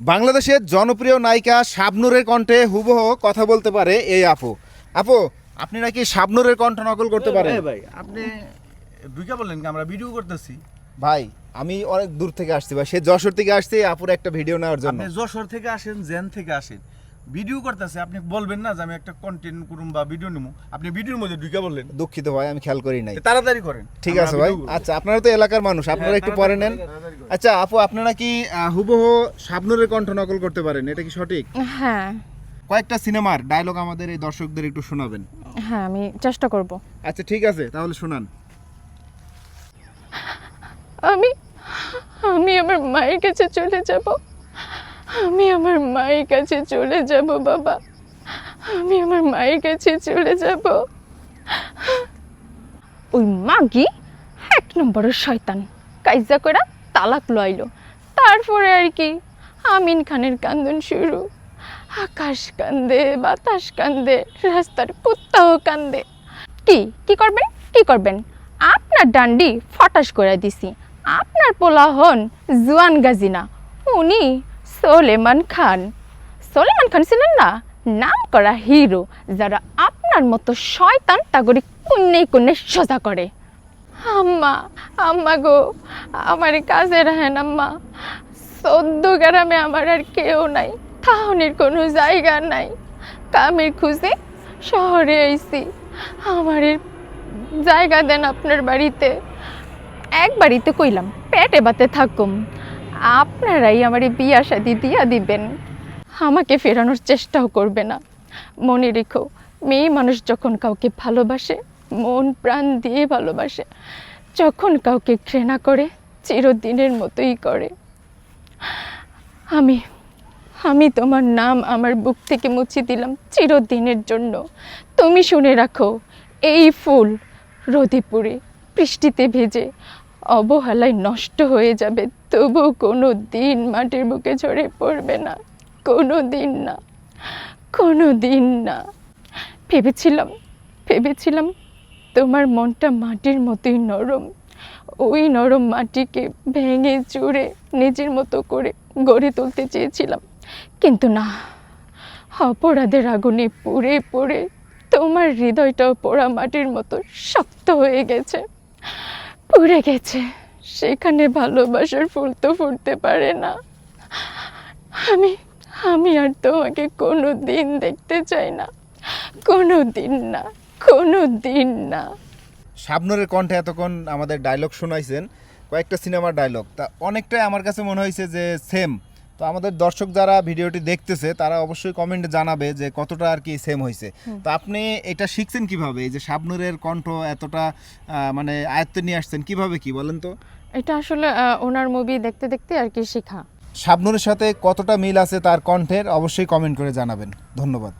বাংলাদেশের জনপ্রিয় নায়িকা শাবনুরের কণ্ঠে হুবহু কথা বলতে পারে এই আপু। আপু আপনি নাকি শাবনুরের কণ্ঠ নকল করতে পারেন? ভাই আপনি ঢুকে বললেন কি? আমরা ভিডিও করতেছি। ভাই আমি অনেক দূর থেকে আসছি ভাই। সে যশোর থেকে আসছে আপুর একটা ভিডিও নেওয়ার জন্য। আপনি যশোর থেকে আসেন জেন থেকে আসেন। ভিডিও করতেছে আপনি বলবেন না যে আমি একটা কন্টেন্ট করুম বা ভিডিও নেব আপনি ভিডিওর মধ্যে ঢুকে বললেন দুঃখিত ভাই আমি খেয়াল করি নাই। তাড়াতাড়ি করেন। ঠিক আছে ভাই। আচ্ছা আপনারা তো এলাকার মানুষ আপনারা হ্যাঁ, একটু পরে নেন। আচ্ছা আপু আপনারা কি হুবহু শাবনুরের কণ্ঠ নকল করতে পারেন? এটা কি সঠিক? হ্যাঁ। কয়েকটা সিনেমার ডায়লগ আমাদের এই দর্শকদের একটু শোনাবেন। হ্যাঁ আমি চেষ্টা করব। আচ্ছা ঠিক আছে তাহলে শোনান। আমি আমি আমার মায়ের কাছে চলে যাব। আমি আমার মায়ের কাছে চলে যাব বাবা। আমি আমার মায়ের কাছে চলে যাব। ওই মাগি এক নম্বরের শয়তান। কাইজা করে তালাক লইলো। তারপরে আর কি, আমিন খানের কান্দন শুরু। আকাশ কান্দে, বাতাস কান্দে, রাস্তার কুত্তাও কান্দে। কি কি করবেন কি করবেন? আপনার ডান্ডি ফটাস করে দিছি। আপনার পোলা হন জুয়ান গাজিনা, উনি সোলেমান খান। সোলেমান খান ছিলেন না নাম করা হিরো, যারা আপনার মতো শয়তান তাগরি কুন্নে কুন্নে সোজা করে। আম্মা আম্মা গো আমার কাজে রাখেন আম্মা। সদ্য গ্রামে আমার আর কেউ নাই থাহনির কোনো জায়গা নাই। কামের খুঁজে শহরে আইছি। আমার জায়গা দেন আপনার বাড়িতে। এক বাড়িতে কইলাম পেটে বাতে থাকুম। আপনারাই আমার এই বিয়া শাদি দিয়া দিবেন। আমাকে ফেরানোর চেষ্টাও করবে না। মনে রেখো মেয়ে মানুষ যখন কাউকে ভালোবাসে মন প্রাণ দিয়ে ভালোবাসে। যখন কাউকে ঘৃণা করে, চিরদিনের মতোই করে। আমি আমি তোমার নাম আমার বুক থেকে মুছে দিলাম চিরদিনের জন্য। তুমি শুনে রাখো, এই ফুল রোদে পুড়ে বৃষ্টিতে ভেজে অবহেলায় নষ্ট হয়ে যাবে। তবু কোনো দিন মাটির বুকে ঝরে পড়বে না। কোনো দিন না। কোনো দিন না। ভেবেছিলাম ভেবেছিলাম তোমার মনটা মাটির মতোই নরম। ওই নরম মাটিকে ভেঙে চুড়ে নিজের মতো করে গড়ে তুলতে চেয়েছিলাম। কিন্তু না, অপরাধের আগুনে পুড়ে পুড়ে তোমার হৃদয়টাও পোড়া মাটির মতো শক্ত হয়ে গেছে। পুড়ে গেছে, সেখানে ভালোবাসার ফুল তো ফুটতে পারে না। আমি আমি আর তোমাকে কোনো দিন দেখতে চাই না কোনো দিন না। কোনো দিন না। শাবনুরের কণ্ঠে এতক্ষণ আমাদের ডায়লগ শোনাইছেন কয়েকটা সিনেমার ডায়লগ তা অনেকটাই আমার কাছে মনে হয়েছে যে সেম তো আমাদের দর্শক যারা ভিডিওটি দেখতেছে তারা অবশ্যই কমেন্টে জানাবে যে কতটা আর কি সেম হয়েছে। তো আপনি এটা শিখছেন কীভাবে? এই যে শাবনুরের কণ্ঠ এতটা মানে আয়ত্তে নিয়ে আসছেন কীভাবে কি বলেন তো? এটা আসলে ওনার মুভি দেখতে দেখতে আর কি শেখা। শাবনুরের সাথে কতটা মিল আছে তার কণ্ঠের অবশ্যই কমেন্ট করে জানাবেন। ধন্যবাদ।